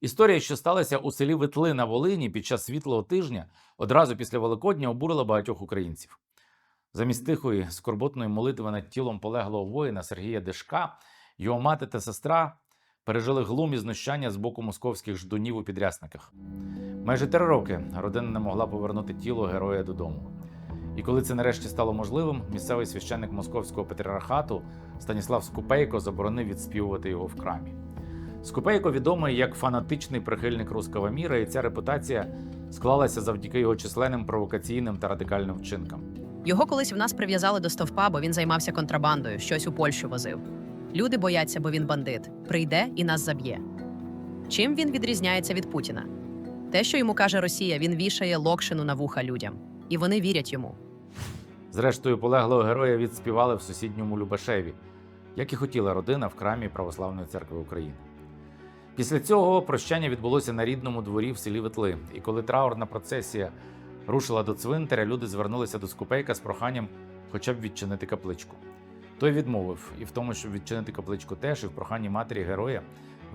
Історія, що сталася у селі Ветли на Волині під час світлого тижня, одразу після Великодня обурила багатьох українців. Замість тихої скорботної молитви над тілом полеглого воїна Сергія Дешка, його мати та сестра пережили глум і знущання з боку московських ждунів у підрясниках. Майже три роки родина не могла повернути тіло героя додому. І коли це нарешті стало можливим, місцевий священник московського патріархату Станіслав Скупейко заборонив відспівувати його в храмі. Скупейко відомий як фанатичний прихильник руского міра, і ця репутація склалася завдяки його численним провокаційним та радикальним вчинкам. Його колись в нас прив'язали до стовпа, бо він займався контрабандою, щось у Польщу возив. Люди бояться, бо він бандит. Прийде і нас заб'є. Чим він відрізняється від Путіна? Те, що йому каже Росія, він вішає локшину на вуха людям, і вони вірять йому. Зрештою, полеглого героя відспівали в сусідньому Любашеві, як і хотіла родина в храмі Православної церкви України. Після цього прощання відбулося на рідному дворі в селі Ветли. І коли траурна процесія рушила до цвинтаря, люди звернулися до Скупейка з проханням хоча б відчинити капличку. Той відмовив і в тому, щоб відчинити капличку теж, і в проханні матері героя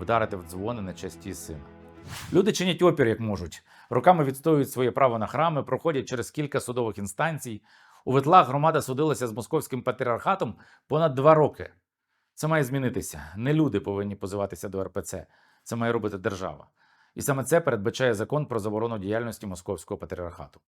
вдарити в дзвони на честь її сина. Люди чинять опір як можуть, роками відстоюють своє право на храми, проходять через кілька судових інстанцій. У Ветлах громада судилася з московським патріархатом понад два роки. Це має змінитися. Не люди повинні позиватися до РПЦ. Це має робити держава. І саме це передбачає закон про заборону діяльності московського патріархату.